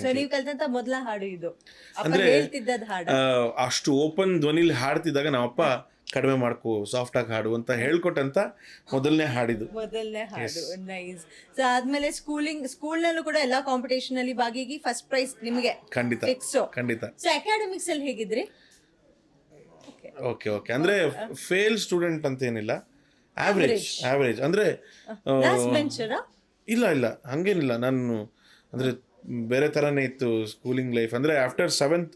So ನೀವು ಕಲ್ತಂತ ಮೊದಲ ಹಾಡು ಇದು. ಅಪ್ಪ ಅಂದ್ರೆ, ಹೇಳ್ತಿದ್ದದ್ ಹಾಡು. ಅಷ್ಟು ಓಪನ್ ಧ್ವನಿಲಿ ಹಾಡ್ತಿದ್ದಾಗ ನಮ್ಮಪ್ಪ ಕಡಿಮೆ ಮಾಡ್ಕೋ ಸಾಫ್ಟ್ ಆಗಿ ಹಾಡು ಅಂತ ಹೇಳ್ಕೊಟ್ಟಂತ ಮೊದಲನೇ ಹಾಡಿದ್ದು ಮೊದಲನೇ ಹಾಡು. ನೈಸ್ ಸೊ ಆದ್ಮೇಲೆ ಸ್ಕೂಲಿಂಗ್ ಸ್ಕೂಲ್ ನಲ್ಲೂ ಕೂಡ ಎಲ್ಲಾ ಕಾಂಪಿಟೇಷನ್ ಅಲ್ಲಿ ಭಾಗಿಯಾಗಿ ಫಸ್ಟ್ ಪ್ರೈಸ್ ನಿಮಗೆ ಖಂಡಿತ. ಫಿಕ್ಸ್ ಖಂಡಿತ. ಸೊ ಅಕಾಡೆಮಿಕ್ಸ್ ಅಲ್ಲಿ ಹೇಗಿದ್ರಿ? ಓಕೆ ಓಕೆ ಅಂದ್ರೆ ಫೇಲ್ ಸ್ಟೂಡೆಂಟ್ ಅಂತ ಏನಿಲ್ಲ. ಆವರೇಜ್ ಆವ್ರೇಜ್ ಅಂದ್ರೆ ಇಲ್ಲ ಇಲ್ಲ. ಹಂಗೇನಿಲ್ಲ. ನಾನು ಅಂದ್ರೆ ಬೇರೆ ಥರನೇ ಇತ್ತು ಸ್ಕೂಲಿಂಗ್ ಲೈಫ್ ಅಂದರೆ ಆಫ್ಟರ್ ಸೆವೆಂತ್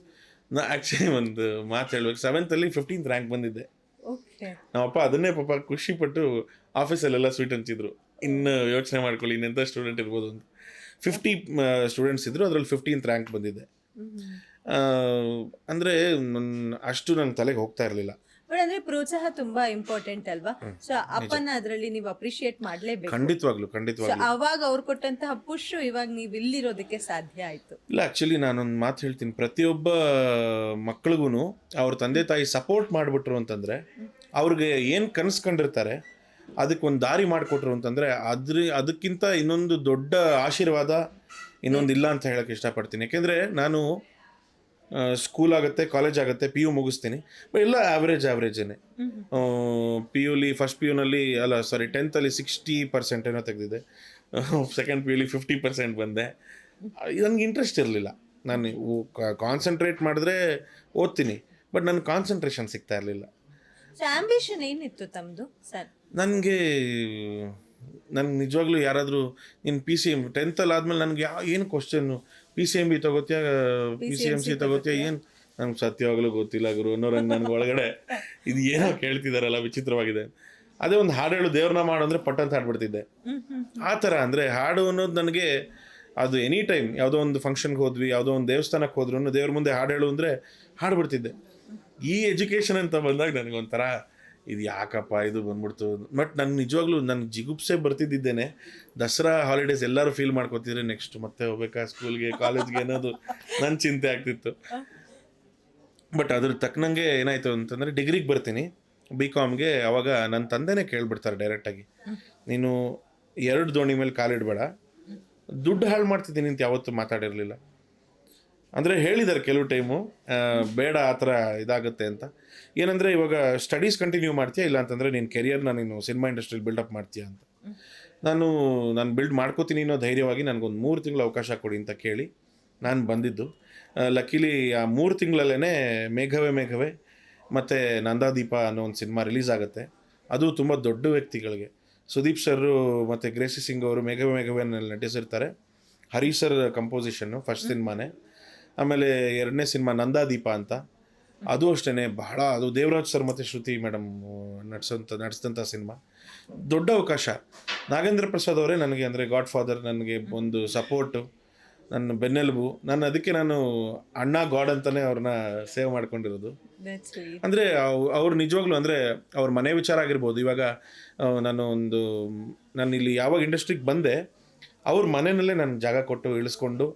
ನಾ ಆ್ಯಕ್ಚುಲಿ ಒಂದು ಮಾತು ಹೇಳ್ಬೇಕು. ಸೆವೆಂತಲ್ಲಿ ಫಿಫ್ಟೀನ್ತ್ ರ್ಯಾಂಕ್ ಬಂದಿದ್ದೆ. ನಮ್ಮಪ್ಪ ಅದನ್ನೇ ಪಾಪ ಖುಷಿಪಟ್ಟು ಆಫೀಸಲ್ಲೆಲ್ಲ ಸ್ವೀಟ್ ಅಂತಿದ್ರು ಇನ್ನು ಯೋಚನೆ ಮಾಡ್ಕೊಳ್ಳಿ ಇನ್ನೆಂಥ ಸ್ಟೂಡೆಂಟ್ ಇರ್ಬೋದು ಅಂತ. ಫಿಫ್ಟಿ ಸ್ಟೂಡೆಂಟ್ಸ್ ಇದ್ದರು ಅದರಲ್ಲಿ ಫಿಫ್ಟೀನ್ತ್ ರ್ಯಾಂಕ್ ಬಂದಿದ್ದೆ. ಅಂದರೆ ನನ್ನ ಅಷ್ಟು ನನ್ನ ತಲೆಗೆ ಹೋಗ್ತಾ ಇರಲಿಲ್ಲ. ಅಂದ್ರೆ ಪ್ರೋತ್ಸಾಹ ತುಂಬಾ ಇಂಪಾರ್ಟೆಂಟ್ ಅಲ್ವಾ? ಸೊ ಅಪ್ಪನ ಅದ್ರಲ್ಲಿ ನೀವು ಅಪ್ರಿಶಿಯೇಟ್ ಮಾಡ್ಲೇಬೇಕು. ಖಂಡಿತವಾಗ್ಲು ಖಂಡಿತವಾಗ್ಲು. ಅವಾಗ ಅವ್ರು ಕೊಟ್ಟಂತಹ ಪುಷ್ ಇವಾಗ ನೀವು ಇಲ್ಲಿರೋದಕ್ಕೆ ಸಾಧ್ಯ ಆಯ್ತು. ಇಲ್ಲ ಆ್ಯಕ್ಚುಲಿ ನಾನೊಂದು ಮಾತು ಹೇಳ್ತೀನಿ. ಪ್ರತಿಯೊಬ್ಬ ಮಕ್ಳಿಗೂ ಅವ್ರ ತಂದೆ ತಾಯಿ ಸಪೋರ್ಟ್ ಮಾಡಿಬಿಟ್ರು ಅಂತಂದ್ರೆ ಅವ್ರಿಗೆ ಏನು ಕನಸು ಕಂಡಿರ್ತಾರೆ ಅದಕ್ಕೆ ಒಂದು ದಾರಿ ಮಾಡಿಕೊಟ್ರು ಅಂತಂದ್ರೆ ಅದ್ರ ಅದಕ್ಕಿಂತ ಇನ್ನೊಂದು ದೊಡ್ಡ ಆಶೀರ್ವಾದ ಇನ್ನೊಂದು ಇಲ್ಲ ಅಂತ ಹೇಳಕ್ ಇಷ್ಟಪಡ್ತೀನಿ. ಯಾಕೆಂದರೆ ನಾನು ಸ್ಕೂಲ್ ಆಗುತ್ತೆ ಕಾಲೇಜ್ ಆಗುತ್ತೆ ಪಿ ಯು ಮುಗಿಸ್ತೀನಿ. ಬಟ್ ಎಲ್ಲ ಆವ್ರೇಜ್ ಆವ್ರೇಜೇನೆ ಪಿ ಯುಲಿ ಫಸ್ಟ್ ಪಿ ಯುನಲ್ಲಿ ಅಲ್ಲ ಸಾರಿ ಟೆಂತಲ್ಲಿ ಸಿಕ್ಸ್ಟಿ ಪರ್ಸೆಂಟ್ ಏನೋ ತೆಗೆದಿದೆ. ಸೆಕೆಂಡ್ ಪಿ ಯುಲಿ ಫಿಫ್ಟಿ ಪರ್ಸೆಂಟ್ ಬಂದೆ. ನನಗೆ ಇಂಟ್ರೆಸ್ಟ್ ಇರಲಿಲ್ಲ. ನಾನು ಕಾನ್ಸಂಟ್ರೇಟ್ ಮಾಡಿದ್ರೆ ಓದ್ತೀನಿ. ಬಟ್ ನನ್ನ ಕಾನ್ಸಂಟ್ರೇಷನ್ ಸಿಗ್ತಾ ಇರಲಿಲ್ಲ. ಆಂಬಿಷನ್ ಏನಿತ್ತು ತಮ್ಮದು ಸರ್ ನನಗೆ ನನ್ಗೆ ನಿಜವಾಗ್ಲೂ ಯಾರಾದರೂ ನೀನು ಪಿ ಸಿ ಎಂ ಟೆಂತಲ್ಲಿ ಆದಮೇಲೆ ನನಗೆ ಯಾವ ಏನು question P C M B ತಗೋತೀಯ? ಪಿ ಸಿ ಎಂ ಸಿ ತಗೋತೀಯ? ಏನು? ನನಗೆ ಸತ್ಯವಾಗಲೂ ಗೊತ್ತಿಲ್ಲ ಗುರು ಅನ್ನೋರಂಗೆ ನನಗೆ ಒಳಗಡೆ ಇದು ಏನೋ ಕೇಳ್ತಿದಾರಲ್ಲ ವಿಚಿತ್ರವಾಗಿದೆ. ಅದೇ ಒಂದು ಹಾಡು ಹೇಳು ದೇವ್ರನ್ನ ಮಾಡು ಅಂದರೆ ಪಟ್ಟಂತ ಹಾಡ್ಬಿಡ್ತಿದ್ದೆ. ಆ ಥರ ಅಂದರೆ ಹಾಡು ಅನ್ನೋದು ನನಗೆ ಅದು ಎನಿ ಟೈಮ್ ಯಾವುದೋ ಒಂದು ಫಂಕ್ಷನ್ಗೆ ಹೋದ್ವಿ ಯಾವುದೋ ಒಂದು ದೇವಸ್ಥಾನಕ್ಕೆ ಹೋದ್ರು ದೇವ್ರ ಮುಂದೆ ಹಾಡು ಹೇಳು ಅಂದರೆ ಹಾಡ್ಬಿಡ್ತಿದ್ದೆ. ಈ ಎಜುಕೇಷನ್ ಅಂತ ಬಂದಾಗ ನನಗೊಂಥರ ಇದು ಯಾಕಪ್ಪ ಇದು ಬಂದ್ಬಿಡ್ತು ಬಟ್ ನಂಗೆ ನಿಜವಾಗ್ಲೂ ನನಗೆ ಜಿಗುಪ್ಸೆ ಬರ್ತಿದ್ದೇನೆ ದಸರಾ ಹಾಲಿಡೇಸ್ ಎಲ್ಲರೂ ಫೀಲ್ ಮಾಡ್ಕೊತಿದ್ರೆ ನೆಕ್ಸ್ಟ್ ಮತ್ತೆ ಹೋಗ್ಬೇಕಾ ಸ್ಕೂಲ್ಗೆ ಕಾಲೇಜ್ಗೆ ಅನ್ನೋದು ನನ್ನ ಚಿಂತೆ ಆಗ್ತಿತ್ತು. ಬಟ್ ಅದ್ರ ತಕ್ಕನಂಗೆ ಏನಾಯ್ತು ಅಂತಂದರೆ ಡಿಗ್ರಿಗೆ ಬರ್ತೀನಿ. ಬಿ ಕಾಮ್ಗೆ ಅವಾಗ ನನ್ನ ತಂದೆನೇ ಕೇಳ್ಬಿಡ್ತಾರೆ ಡೈರೆಕ್ಟಾಗಿ ನೀನು ಎರಡು ದೋಣಿ ಮೇಲೆ ಕಾಲಿಡಬೇಡ. ದುಡ್ಡು ಹಾಳು ಮಾಡ್ತಿದ್ದೀನಿ ಅಂತ ಯಾವತ್ತೂ ಮಾತಾಡಿರಲಿಲ್ಲ. ಅಂದರೆ ಹೇಳಿದ್ದಾರೆ ಕೆಲವು ಟೈಮು ಬೇಡ ಆ ಥರ ಇದಾಗುತ್ತೆ ಅಂತ. ಏನಂದರೆ ಇವಾಗ ಸ್ಟಡೀಸ್ ಕಂಟಿನ್ಯೂ ಮಾಡ್ತೀಯಾ ಇಲ್ಲ ಅಂತಂದರೆ ನಿನ್ನ ಕೆರಿಯರ್ನ ನೀನು ಸಿನಿಮಾ ಬಿಲ್ಡ್ ಬಿಲ್ಡಪ್ ಮಾಡ್ತೀಯಾ ಅಂತ. ನಾನು ನಾನು ಬಿಲ್ಡ್ ಮಾಡ್ಕೋತೀನಿ ಅನ್ನೋ ಧೈರ್ಯವಾಗಿ ನನಗೊಂದು ಮೂರು ತಿಂಗಳು ಅವಕಾಶ ಕೊಡಿ ಅಂತ ಕೇಳಿ ನಾನು ಬಂದಿದ್ದು. ಲಕ್ಕಿಲಿ ಆ ಮೂರು ತಿಂಗಳಲ್ಲೇ ಮೇಘವೇ ಮೇಘವೇ ಮತ್ತು ನಂದಾದೀಪ ಅನ್ನೋ ಒಂದು ಸಿನಿಮಾ ರಿಲೀಸ್ ಆಗುತ್ತೆ. ಅದು ತುಂಬ ದೊಡ್ಡ ವ್ಯಕ್ತಿಗಳಿಗೆ. ಸುದೀಪ್ ಸರ್ ಮತ್ತು ಗ್ರೇಸಿ ಸಿಂಗ್ ಅವರು ಮೇಘವೇ ಮೇಘವೇನಲ್ಲಿ ನಟಿಸಿರ್ತಾರೆ. ಹರಿ ಸರ್ ಕಂಪೋಸಿಷನ್ನು ಫಸ್ಟ್ ಸಿನಿಮಾನೇ ಆಮೇಲೆ ಎರಡನೇ ಸಿನಿಮಾ ನಂದಾದೀಪ ಅಂತ. ಅದು ಅಷ್ಟೇ ಬಹಳ ಅದು ದೇವರಾಜ್ ಸರ್ ಮತ್ತು ಶ್ರುತಿ ಮೇಡಮ್ ನಡೆಸೋಂಥ ನಡೆಸಿದಂಥ ಸಿನಿಮಾ. ದೊಡ್ಡ ಅವಕಾಶ. ನಾಗೇಂದ್ರ ಪ್ರಸಾದ್ ಅವರೇ ನನಗೆ ಅಂದರೆ ಗಾಡ್ ಫಾದರ್ ನನಗೆ ಒಂದು ಸಪೋರ್ಟು ನನ್ನ ಬೆನ್ನೆಲುಬು. ನಾನು ಅದಕ್ಕೆ ನಾನು ಅಣ್ಣ ಗಾಡ್ ಅಂತಲೇ ಅವ್ರನ್ನ ಸೇವ್ ಮಾಡ್ಕೊಂಡಿರೋದು. ಅಂದರೆ ಅವ್ರು ನಿಜವಾಗ್ಲೂ ಅಂದರೆ ಅವ್ರ ಮನೆ ವಿಚಾರ ಆಗಿರ್ಬೋದು. ಇವಾಗ ನಾನು ಒಂದು ನಾನು ಇಲ್ಲಿ ಯಾವಾಗ ಇಂಡಸ್ಟ್ರಿಗೆ ಬಂದೆ ಅವ್ರ ಮನೆಯಲ್ಲೇ ನಾನು ಜಾಗ ಕೊಟ್ಟು ಇಳಿಸ್ಕೊಂಡು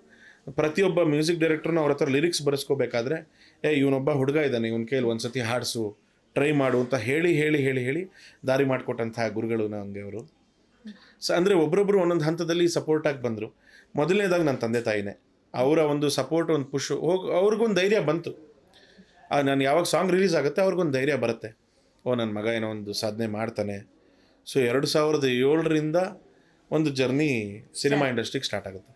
ಪ್ರತಿಯೊಬ್ಬ ಮ್ಯೂಸಿಕ್ ಡೈರೆಕ್ಟರ್ನ ಅವ್ರ ಹತ್ರ ಲಿರಿಕ್ಸ್ ಬರೆಸ್ಕೋಬೇಕಾದ್ರೆ ಏ ಇವನೊಬ್ಬ ಹುಡುಗ ಇದ್ದಾನೆ ಇವನ ಕೈಲಿ ಒಂದು ಸತಿ ಹಾಡಿಸು ಟ್ರೈ ಮಾಡು ಅಂತ ಹೇಳಿ ಹೇಳಿ ಹೇಳಿ ಹೇಳಿ ದಾರಿ ಮಾಡಿಕೊಟ್ಟಂತಹ ಗುರುಗಳು ನನಗೆ ಅವರು. ಸೊ ಅಂದರೆ ಒಬ್ಬರೊಬ್ಬರು ಒಂದೊಂದು ಹಂತದಲ್ಲಿ ಸಪೋರ್ಟಾಗಿ ಬಂದರು. ಮೊದಲನೇದಾಗಿ ನನ್ನ ತಂದೆ ತಾಯಿನೇ. ಅವರ ಒಂದು ಸಪೋರ್ಟ್ ಒಂದು ಪುಷ್ ಹೋಗಿ ಅವ್ರಿಗೊಂದು ಧೈರ್ಯ ಬಂತು. ನಾನು ಯಾವಾಗ ಸಾಂಗ್ ರಿಲೀಸ್ ಆಗುತ್ತೆ ಅವ್ರಿಗೊಂದು ಧೈರ್ಯ ಬರುತ್ತೆ. ಓ ನನ್ನ ಮಗ ಏನೋ ಒಂದು ಸಾಧನೆ ಮಾಡ್ತಾನೆ. ಸೊ ಎರಡು ಸಾವಿರದ ಏಳರಿಂದ ಒಂದು ಜರ್ನಿ ಸಿನಿಮಾ ಇಂಡಸ್ಟ್ರಿಗೆ ಸ್ಟಾರ್ಟ್ ಆಗುತ್ತೆ.